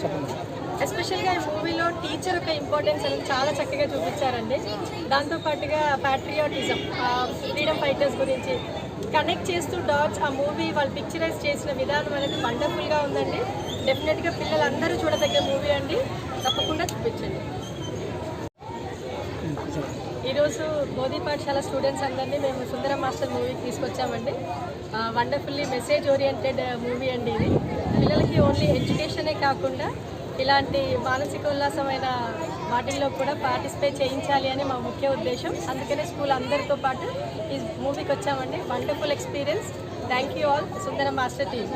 చెప్పండి ఎస్పెషల్గా ఈ మూవీలో టీచర్ యొక్క ఇంపార్టెన్స్ అనేది చాలా చక్కగా చూపించారండి. దాంతో పాటుగా ప్యాట్రియాటిజం ఫ్రీడమ్ ఫైటర్స్ గురించి కనెక్ట్ చేస్తూ డాట్స్ ఆ మూవీ వాళ్ళు పిక్చరైజ్ చేసిన విధానం అనేది వండర్ఫుల్గా ఉందండి. డెఫినెట్గా పిల్లలందరూ చూడదగ్గ మూవీ అండి. తప్పకుండా చూపించండి. ఈరోజు మోదీ పాఠశాల స్టూడెంట్స్ అందరినీ మేము సుందర మాస్టర్ మూవీకి తీసుకొచ్చామండి. వండర్ఫుల్లీ మెసేజ్ ఓరియంటెడ్ మూవీ అండి ఇది. పిల్లలకి ఓన్లీ ఎడ్యుకేషనే కాకుండా ఇలాంటి మానసిక ఉల్లాసమైన వాటిల్లో కూడా పార్టిసిపేట్ చేయించాలి అని మా ముఖ్య ఉద్దేశం. అందుకనే స్కూల్ అందరితో పాటు ఈ మూవీకి వచ్చామండి. Wonderful experience thank you all Sundara master team